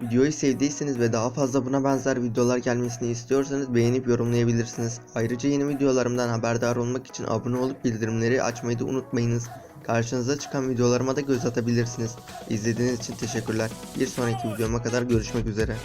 Videoyu sevdiyseniz ve daha fazla buna benzer videolar gelmesini istiyorsanız beğenip yorumlayabilirsiniz. Ayrıca yeni videolarımdan haberdar olmak için abone olup bildirimleri açmayı da unutmayınız. Karşınıza çıkan videolarıma da göz atabilirsiniz. İzlediğiniz için teşekkürler. Bir sonraki videoma kadar görüşmek üzere.